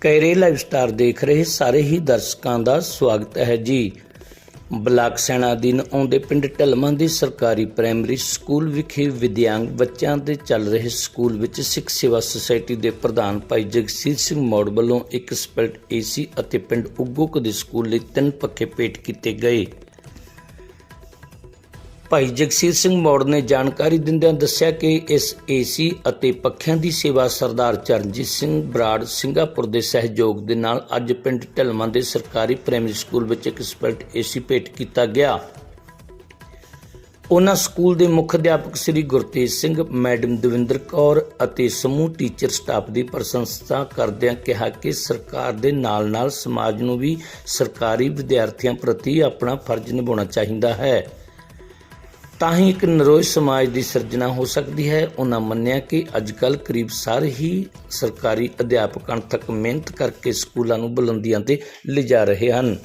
ਕੈਰੇ live star ਦੇਖ ਰਹੇ ਸਾਰੇ ਹੀ ਦਰਸ਼ਕਾਂ ਦਾ ਸਵਾਗਤ ਹੈ ਜੀ। ਬਲਾਕ ਸੈਣਾ ਅਧੀਨ ਆਉਂਦੇ ਪਿੰਡ ਢਲਮਾਂ ਦੇ ਸਰਕਾਰੀ ਪ੍ਰਾਇਮਰੀ ਸਕੂਲ ਵਿਖੇ ਵਿਦਿਆਂਗ ਬੱਚਿਆਂ ਦੇ ਚੱਲ ਰਹੇ ਸਕੂਲ ਵਿੱਚ ਸਿੱਖ ਸੇਵਾ ਸੁਸਾਇਟੀ ਦੇ ਪ੍ਰਧਾਨ ਭਾਈ ਜਗਸੀਰ ਸਿੰਘ ਮੌੜ ਵੱਲੋਂ ਇੱਕ ਸਪੈਲਟ ਏਸੀ ਅਤੇ ਪਿੰਡ ਉਗੋਕ ਦੇ ਸਕੂਲ ਲਈ ਤਿੰਨ ਪੱਖੇ ਭੇਟ ਕੀਤੇ ਗਏ। ਭਾਈ ਜਗਸੀਰ ਸਿੰਘ ਮੌੜ ਨੇ ਜਾਣਕਾਰੀ ਦਿੰਦਿਆਂ ਦੱਸਿਆ ਕਿ ਇਸ ਏਸੀ ਅਤੇ ਪੱਖਿਆਂ ਦੀ ਸੇਵਾ ਸਰਦਾਰ ਚਰਨਜੀਤ ਸਿੰਘ ਬਰਾੜ ਸਿੰਗਾਪੁਰ ਦੇ ਸਹਿਯੋਗ ਦੇ ਨਾਲ ਅੱਜ ਪਿੰਡ ਢਲਵਾਂ ਦੇ ਸਰਕਾਰੀ ਪ੍ਰਾਇਮਰੀ ਸਕੂਲ ਵਿੱਚ ਇੱਕ ਸਪੈਲਟ ਏਸੀ ਭੇਟ ਕੀਤਾ ਗਿਆ। ਉਹਨਾਂ ਸਕੂਲ ਦੇ ਮੁੱਖ ਅਧਿਆਪਕ ਸ੍ਰੀ ਗੁਰਤੇਜ ਸਿੰਘ, ਮੈਡਮ ਦਵਿੰਦਰ ਕੌਰ ਅਤੇ ਸਮੂਹ ਟੀਚਰ ਸਟਾਫ ਦੀ ਪ੍ਰਸ਼ੰਸਾ ਕਰਦਿਆਂ ਕਿਹਾ ਕਿ ਸਰਕਾਰ ਦੇ ਨਾਲ-ਨਾਲ ਸਮਾਜ ਨੂੰ ਵੀ ਸਰਕਾਰੀ ਵਿਦਿਆਰਥੀਆਂ ਪ੍ਰਤੀ ਆਪਣਾ ਫਰਜ਼ ਨਿਭਾਉਣਾ ਚਾਹੀਦਾ ਹੈ। ਤਾਂ ਹੀ ਇੱਕ ਨਰੋਏ ਸਮਾਜ ਦੀ ਸਿਰਜਣਾ ਹੋ ਸਕਦੀ ਹੈ। ਉਹਨਾਂ ਮੰਨਿਆ ਕਿ ਅੱਜਕੱਲ ਕਰੀਬ ਸਾਰੇ ਹੀ ਸਰਕਾਰੀ ਅਧਿਆਪਕ ਅਣਥੱਕ ਮਿਹਨਤ ਕਰਕੇ ਸਕੂਲਾਂ ਨੂੰ ਬੁਲੰਦੀਆਂ ਤੇ ਲਿਜਾ ਰਹੇ ਹਨ।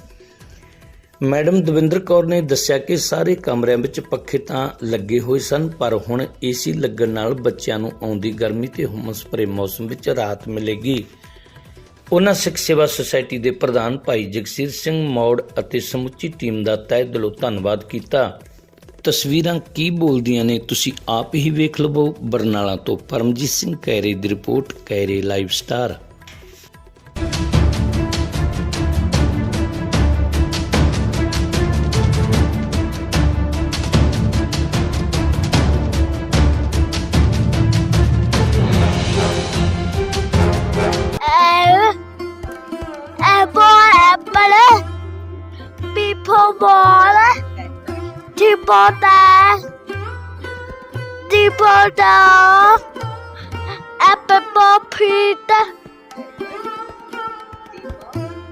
ਮੈਡਮ ਦਵਿੰਦਰ ਕੌਰ ਨੇ ਦੱਸਿਆ ਕਿ ਸਾਰੇ ਕਮਰਿਆਂ ਵਿੱਚ ਪੱਖੇ ਤਾਂ ਲੱਗੇ ਹੋਏ ਸਨ, ਪਰ ਹੁਣ ਏਸੀ ਲੱਗਣ ਨਾਲ ਬੱਚਿਆਂ ਨੂੰ ਆਉਂਦੀ ਗਰਮੀ ਤੇ ਹੁਮਸ ਭਰੇ ਮੌਸਮ ਵਿੱਚ ਰਾਹਤ ਮਿਲੇਗੀ। ਉਹਨਾਂ ਸਿੱਖ ਸੇਵਾ ਸੁਸਾਇਟੀ ਦੇ ਪ੍ਰਧਾਨ ਭਾਈ ਜਗਸੀਰ ਸਿੰਘ ਮੌੜ ਅਤੇ ਸਮੁੱਚੀ ਟੀਮ ਦਾ ਤਹਿ ਦਿਲੋਂ ਧੰਨਵਾਦ ਕੀਤਾ। ਤਸਵੀਰਾਂ ਕੀ ਬੋਲਦੀਆਂ ਨੇ, ਤੁਸੀਂ ਆਪ ਹੀ ਵੇਖ ਲਵੋ। ਬਰਨਾਲਾ ਤੋਂ ਪਰਮਜੀਤ ਸਿੰਘ ਕੈਰੇ ਦੀ report Kaire live star. Chipotle, Chipotle, Apple Pop Pizza,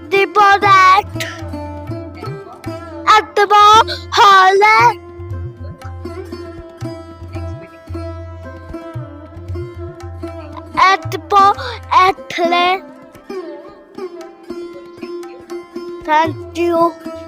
Chipotle, Apple Pop Holla. Edible apple. Thank you.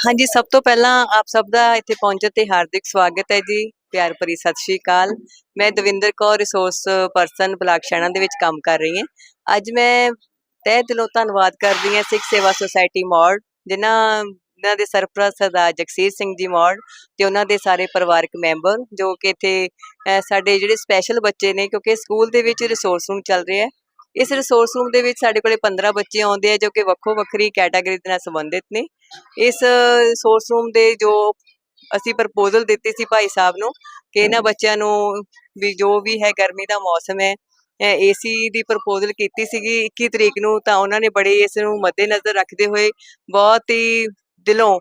ਹਾਂਜੀ, ਸਭ ਤੋਂ ਪਹਿਲਾਂ ਆਪ ਸਭ ਦਾ ਇੱਥੇ ਪਹੁੰਚਣ ਤੇ ਹਾਰਦਿਕ ਸਵਾਗਤ ਹੈ ਜੀ। ਪਿਆਰ ਭਰੀ ਸਤਿ ਸ਼੍ਰੀ ਅਕਾਲ। ਮੈਂ Davinder Kaur resource person block Shehna ਦੇ ਵਿੱਚ ਕੰਮ ਕਰ ਰਹੀ ਹਾਂ। ਅੱਜ ਮੈਂ ਤਹਿ ਦਿਲੋਂ ਧੰਨਵਾਦ ਕਰਦੀ ਹਾਂ ਸਿੱਖ ਸੇਵਾ ਸੁਸਾਇਟੀ ਮੌੜ, ਜਿਨ੍ਹਾਂ ਜਿਨ੍ਹਾਂ ਦੇ ਸਰਪ੍ਰਸਤ ਸਰਦਾਰ ਜਗਸੀਰ ਸਿੰਘ ਜੀ ਮੌੜ ਤੇ ਉਹਨਾਂ ਦੇ ਸਾਰੇ ਪਰਿਵਾਰਕ ਮੈਂਬਰ, ਜੋ ਕਿ ਇੱਥੇ ਸਾਡੇ ਜਿਹੜੇ ਸਪੈਸ਼ਲ ਬੱਚੇ ਨੇ, ਕਿਉਂਕਿ ਸਕੂਲ ਦੇ ਵਿੱਚ ਰਿਸੋਰਸ ਰੂਮ ਚੱਲ ਰਿਹਾ ਹੈ। ਇਸ ਰਿਸੋਰਸ ਰੂਮ ਦੇ ਵਿੱਚ ਸਾਡੇ ਕੋਲੇ 15 ਬੱਚੇ ਆਉਂਦੇ ਆ ਜੋ ਕਿ ਵੱਖੋ ਵੱਖਰੀ ਕੈਟਾਗਰੀ ਦੇ ਨਾਲ ਸੰਬੰਧਿਤ ਨੇ। ਇਸ ਰਿਸੋਰਸ ਰੂਮ ਦੇ ਜੋ ਅਸੀਂ ਪ੍ਰਪੋਜ਼ਲ ਦਿੱਤੀ ਸੀ ਭਾਈ ਸਾਹਿਬ ਨੂੰ ਕਿ ਇਹਨਾਂ ਬੱਚਿਆਂ ਨੂੰ ਵੀ ਜੋ ਵੀ ਹੈ ਗਰਮੀ ਦਾ ਮੌਸਮ ਹੈ ਏਸੀ ਦੀ ਪ੍ਰਪੋਜ਼ਲ ਕੀਤੀ ਸੀਗੀ 21 ਤਰੀਕ ਨੂੰ ਤਾਂ ਉਹਨਾਂ ਨੇ ਬੜੇ ਇਸ ਨੂੰ ਮੱਦੇਨਜ਼ਰ ਰੱਖਦੇ ਹੋਏ ਬਹੁਤ ਹੀ ਦਿਲੋਂ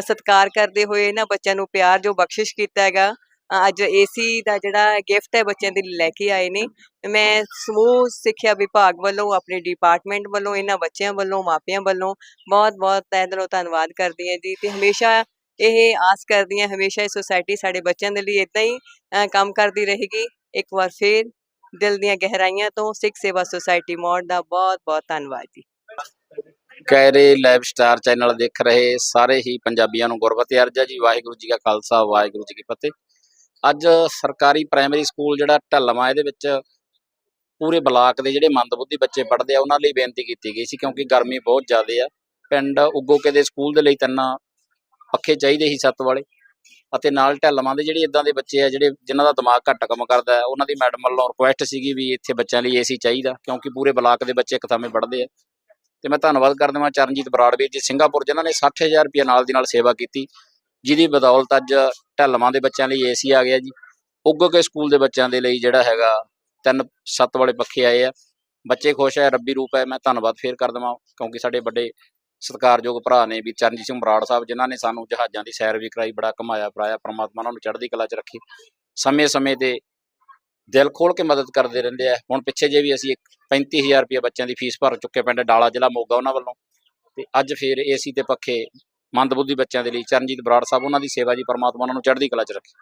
ਸਤਿਕਾਰ ਕਰਦੇ ਹੋਏ ਇਹਨਾਂ ਬੱਚਿਆਂ ਨੂੰ ਪਿਆਰ ਜੋ ਬਖਸ਼ਿਸ਼ ਕੀਤਾ ਹੈਗਾ। ਅੱਜ ਏਸੀ ਦਾ ਜਿਹੜਾ ਗਿਫਟ ਹੈ ਬੱਚਿਆਂ ਦੇ ਲਈ ਲੈ ਕੇ ਆਏ ਨੇ। ਮੈਂ ਸਮੂਹ ਸਿੱਖਿਆ ਵਿਭਾਗ ਵੱਲੋਂ, ਆਪਣੇ ਡਿਪਾਰਟਮੈਂਟ ਵੱਲੋਂ, ਇਹਨਾਂ ਬੱਚਿਆਂ ਵੱਲੋਂ, ਮਾਪਿਆਂ ਵੱਲੋਂ ਬਹੁਤ ਬਹੁਤ ਤਹਿ ਦਿਲੋਂ ਧੰਨਵਾਦ ਕਰਦੀ ਹਾਂ ਜੀ। ਤੇ ਹਮੇਸ਼ਾ ਇਹ ਆਸ ਕਰਦੀ ਹਾਂ, ਹਮੇਸ਼ਾ ਇਹ ਸੁਸਾਇਟੀ ਸਾਡੇ ਬੱਚਿਆਂ ਦੇ ਲਈ ਇਦਾਂ ਹੀ ਕੰਮ ਕਰਦੀ ਰਹੇਗੀ। ਇੱਕ ਵਾਰ ਫੇਰ ਦਿਲ ਦੀਆਂ ਗਹਿਰਾਈਆਂ ਤੋਂ ਸਿੱਖ ਸੇਵਾ ਸੁਸਾਇਟੀ ਮੋੜ ਦਾ ਬਹੁਤ ਬਹੁਤ ਧੰਨਵਾਦ ਜੀ। ਕੈਰੇ ਲਾਈਵ ਸਟਾਰ ਚੈਨਲ ਦੇਖ ਰਹੇ ਸਾਰੇ ਹੀ ਪੰਜਾਬੀਆਂ ਨੂੰ ਗੁਰਬਤ ਅਰਜਾ ਜੀ। ਵਾਹਿਗੁਰੂ ਜੀ ਕਾ ਖਾਲਸਾ, ਵਾਹਿਗੁਰੂ ਜੀ ਕੀ ਫਤਿਹ। ਅੱਜ ਸਰਕਾਰੀ ਪ੍ਰਾਇਮਰੀ ਸਕੂਲ ਜਿਹੜਾ ਢੱਲਵਾਂ, ਇਹਦੇ ਵਿੱਚ ਪੂਰੇ ਬਲਾਕ ਦੇ ਜਿਹੜੇ ਮੰਦਬੁੱਧੀ ਬੱਚੇ ਪੜ੍ਹਦੇ ਆ, ਉਹਨਾਂ ਲਈ ਬੇਨਤੀ ਕੀਤੀ ਗਈ ਸੀ ਕਿਉਂਕਿ ਗਰਮੀ ਬਹੁਤ ਜ਼ਿਆਦਾ ਆ। ਪਿੰਡ ਉਗੋਕੇ ਦੇ ਸਕੂਲ ਦੇ ਲਈ ਤਿੰਨ ਪੱਖੇ ਚਾਹੀਦੇ ਸੀ ਸੱਤ ਵਾਲੇ ਅਤੇ ਨਾਲ ਢੱਲਵਾਂ ਦੇ ਜਿਹੜੇ ਇਦਾਂ ਦੇ ਬੱਚੇ ਆ, ਜਿਹੜੇ ਜਿਨ੍ਹਾਂ ਦਾ ਦਿਮਾਗ ਘੱਟ ਕੰਮ ਕਰਦਾ ਹੈ, ਉਹਨਾਂ ਦੀ ਮੈਡਮ ਵੱਲੋਂ ਰਿਕੁਐਸਟ ਸੀਗੀ ਵੀ ਇੱਥੇ ਬੱਚਿਆਂ ਲਈ ਏਸੀ ਚਾਹੀਦਾ ਕਿਉਂਕਿ ਪੂਰੇ ਬਲਾਕ ਦੇ ਬੱਚੇ ਇੱਕ ਥਾਵੇਂ ਪੜ੍ਹਦੇ ਆ। ਤੇ ਮੈਂ ਧੰਨਵਾਦ ਕਰਦਾ ਹਾਂ ਚਰਨਜੀਤ ਬਰਾੜਵੀਰ ਜੀ, ਸਿੰਗਾਪੁਰ ਜਿਨ੍ਹਾਂ ਨੇ 60000 ਰੁਪਏ ਨਾਲ ਦੀ ਨਾਲ ਸੇਵਾ ਕੀਤੀ, ਜਿਹਦੀ ਬਦੌਲਤ ਅੱਜ ਢੱਲਵਾਂ ਦੇ ਬੱਚਿਆਂ ਲਈ ਏਸੀ ਆ ਗਿਆ ਜੀ। ਉੱਗ ਕੇ ਸਕੂਲ ਦੇ ਬੱਚਿਆਂ ਦੇ ਲਈ ਜਿਹੜਾ ਹੈਗਾ, ਤਿੰਨ ਛੱਤ ਵਾਲੇ ਪੱਖੇ ਆਏ ਆ। ਬੱਚੇ ਖੁਸ਼ ਹੈ, ਰੱਬੀ ਰੂਪ ਹੈ, ਮੈਂ ਧੰਨਵਾਦ ਫੇਰ ਕਰ ਦੇਵਾਂ, ਕਿਉਂਕਿ ਸਾਡੇ ਵੱਡੇ ਸਤਿਕਾਰਯੋਗ ਭਰਾ ਨੇ ਵੀ ਚਰਨਜੀਤ ਸਿੰਘ ਬਰਾੜ ਸਾਹਿਬ, ਜਿਨ੍ਹਾਂ ਨੇ ਸਾਨੂੰ ਜਹਾਜ਼ਾਂ ਦੀ ਸੈਰ ਵੀ ਕਰਾਈ, ਬੜਾ ਘੁਮਾਇਆ ਪਰਾਇਆ ਪ੍ਰਮਾਤਮਾ ਉਹਨਾਂ ਨੂੰ ਚੜ੍ਹਦੀ ਕਲਾ 'ਚ ਰੱਖੀ। ਸਮੇਂ-ਸਮੇਂ ਤੇ ਦਿਲ ਖੋਲ ਕੇ ਮਦਦ ਕਰਦੇ ਰਹਿੰਦੇ ਆ। ਹੁਣ ਪਿੱਛੇ ਜੇ ਵੀ ਅਸੀਂ ਇੱਕ 35000 ਰੁਪਏ ਬੱਚਿਆਂ ਦੀ ਫੀਸ ਭਰ ਚੁੱਕੇ ਪਿੰਡ, ਡਾਲਾ ਜ਼ਿਲ੍ਹਾ ਮੋਗਾ ਉਹਨਾਂ ਵੱਲੋਂ। ਤੇ ਅੱਜ ਫੇਰ ਏਸੀ ਤੇ ਪੱਖੇ ਮੰਦਬੁੱਧੀ ਬੱਚਿਆਂ ਦੇ ਲਈ ਚਰਨਜੀਤ ਬਰਾੜ ਸਾਹਿਬ, ਉਹਨਾਂ ਦੀ ਸੇਵਾ ਜੀ ਪਰਮਾਤਮਾ ਉਹਨਾਂ ਨੂੰ ਚੜ੍ਹਦੀ ਕਲਾ 'ਚ ਰੱਖੇ।